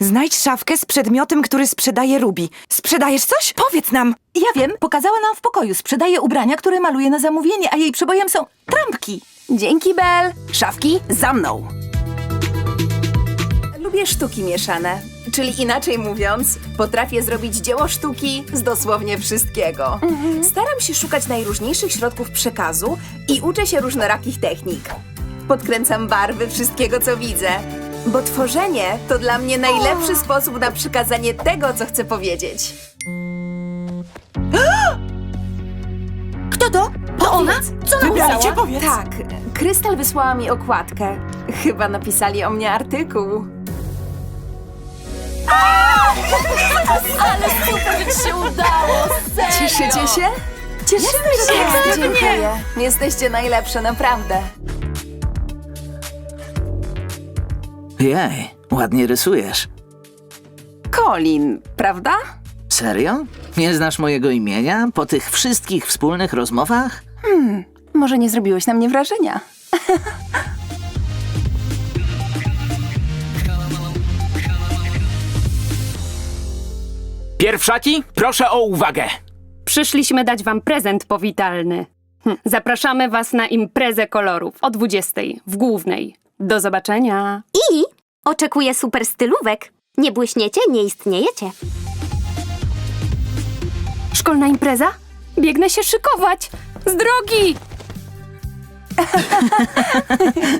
Znajdź szafkę z przedmiotem, który sprzedaje Ruby. Sprzedajesz coś? Powiedz nam. Ja wiem, pokazała nam w pokoju. Sprzedaje ubrania, które maluje na zamówienie, a jej przebojem są trampki. Dzięki, Bel. Szafki za mną. Lubię sztuki mieszane. Czyli inaczej mówiąc, potrafię zrobić dzieło sztuki z dosłownie wszystkiego. Staram się szukać najróżniejszych środków przekazu i uczę się różnorakich technik. Podkręcam barwy wszystkiego, co widzę. Bo tworzenie to dla mnie najlepszy sposób na przekazanie tego, co chcę powiedzieć. Kto to? To ona? Co Wybraliście, powiedz. Tak, Krystal wysłała mi okładkę. Chyba napisali o mnie artykuł. Ale super, ci się udało, serio. Cieszycie się? Cieszymy się! Dziękuję. Jesteście najlepsze, naprawdę. Jej, ładnie rysujesz. Colin, prawda? Serio? Nie znasz mojego imienia po tych wszystkich wspólnych rozmowach? Może nie zrobiłeś na mnie wrażenia. Pierwszaki, proszę o uwagę. Przyszliśmy dać wam prezent powitalny. Hm, Zapraszamy was na imprezę kolorów o 20 w głównej. Do zobaczenia. I oczekuję super stylówek. Nie błyśniecie, nie istniejecie. Szkolna impreza? Biegnę się szykować. Z drogi!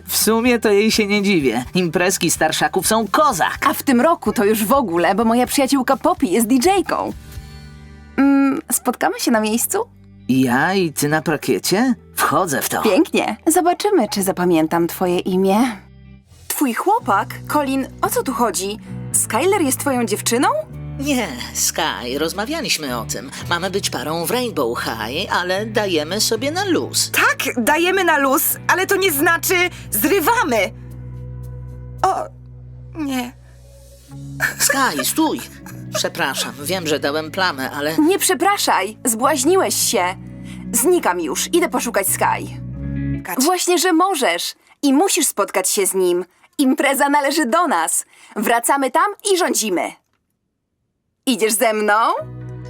W sumie to jej się nie dziwię. Imprezki starszaków są kozak. A w tym roku to już w ogóle, bo moja przyjaciółka Poppy jest DJ-ką. Mm, spotkamy się na miejscu? Ja i ty na prakiecie? Wchodzę w to. Pięknie. Zobaczymy, czy zapamiętam twoje imię. Twój chłopak, Colin, o co tu chodzi? Skyler jest twoją dziewczyną? Nie, Sky, rozmawialiśmy o tym. Mamy być parą w Rainbow High, ale dajemy sobie na luz. Tak, dajemy na luz, ale to nie znaczy zrywamy. O, nie. Sky, stój! Przepraszam, wiem, że dałem plamę, ale Nie przepraszaj, zbłaźniłeś się. Znikam już, idę poszukać Sky. Kać. Właśnie, że możesz i musisz spotkać się z nim. Impreza należy do nas. Wracamy tam i rządzimy. Idziesz ze mną?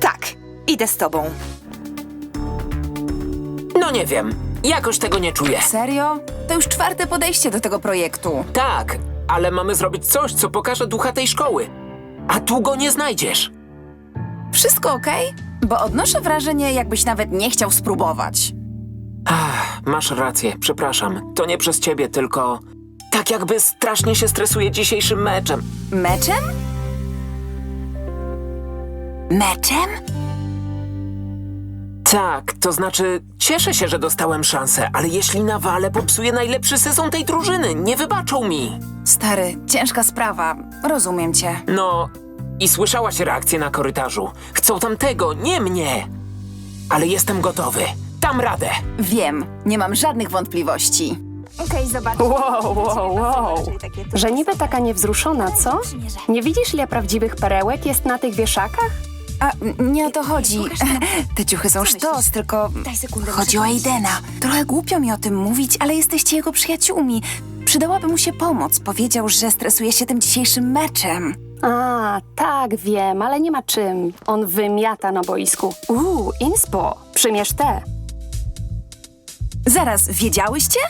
Tak, idę z tobą. No nie wiem, jakoś tego nie czuję. Serio? To już czwarte podejście do tego projektu. Tak, ale mamy zrobić coś, co pokaże ducha tej szkoły. A tu go nie znajdziesz. Wszystko okej? Bo odnoszę wrażenie, jakbyś nawet nie chciał spróbować. Ach, masz rację, przepraszam. To nie przez ciebie, tylko... Tak jakby strasznie się stresuję dzisiejszym meczem. Meczem? Meczem? Tak, to znaczy, cieszę się, że dostałem szansę, ale jeśli nawalę, popsuję najlepszy sezon tej drużyny. Nie wybaczą mi. Stary, ciężka sprawa. Rozumiem cię. No, i słyszałaś reakcję na korytarzu. Chcą tamtego, nie mnie. Ale jestem gotowy. Dam radę. Wiem, nie mam żadnych wątpliwości. Okej, zobacz. Wow, wow, wow. Że niby taka niewzruszona, co? Nie widzisz, ile prawdziwych perełek jest na tych wieszakach? A, nie o to chodzi. Te ciuchy są sztos, tylko chodzi o Aidena. Trochę głupio mi o tym mówić, ale jesteście jego przyjaciółmi. Przydałaby mu się pomoc. Powiedział, że stresuje się tym dzisiejszym meczem. A, tak, wiem, ale nie ma czym. On wymiata na boisku. Uuu, inspo, przymierz te. Zaraz, wiedziałyście?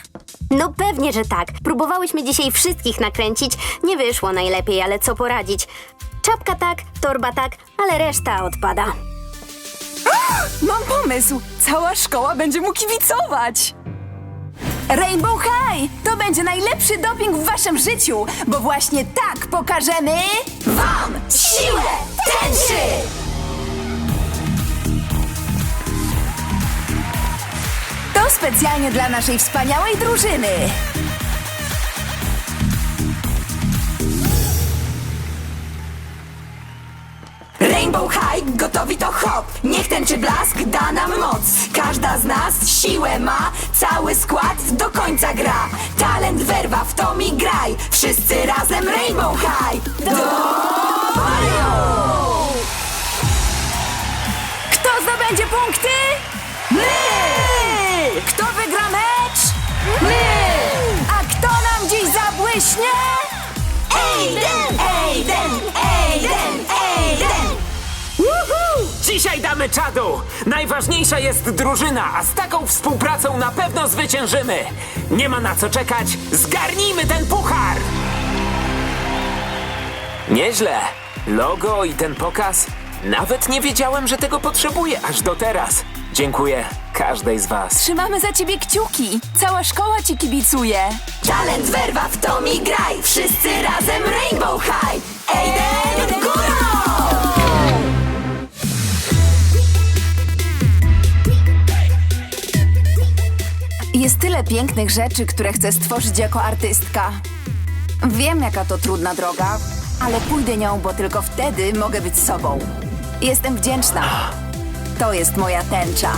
No pewnie, że tak. Próbowałyśmy dzisiaj wszystkich nakręcić. Nie wyszło najlepiej, ale co poradzić? Czapka tak, torba tak, ale reszta odpada. Mam pomysł! Cała szkoła będzie mu kibicować! Rainbow High! To będzie najlepszy doping w waszym życiu, bo właśnie tak pokażemy wam siłę tęczy! To specjalnie dla naszej wspaniałej drużyny! Rainbow High, gotowi to hop Niech tęczy blask da nam moc Każda z nas siłę ma Cały skład do końca gra Talent, werwa, w to mi graj Wszyscy razem Rainbow High Do! Kto zdobędzie punkty? My! Kto wygra mecz? My! A kto nam dziś zabłyśnie? Dzisiaj damy czadu! Najważniejsza jest drużyna, a z taką współpracą na pewno zwyciężymy! Nie ma na co czekać, zgarnijmy ten puchar! Nieźle. Logo i ten pokaz. Nawet nie wiedziałem, że tego potrzebuję aż do teraz. Dziękuję każdej z was. Trzymamy za ciebie kciuki. Cała szkoła ci kibicuje. Talent werwa w to mi graj! Wszyscy razem Rainbow High! Górą! Jest tyle pięknych rzeczy, które chcę stworzyć jako artystka. Wiem, jaka to trudna droga, ale pójdę nią, bo tylko wtedy mogę być sobą. Jestem wdzięczna. To jest moja tęcza.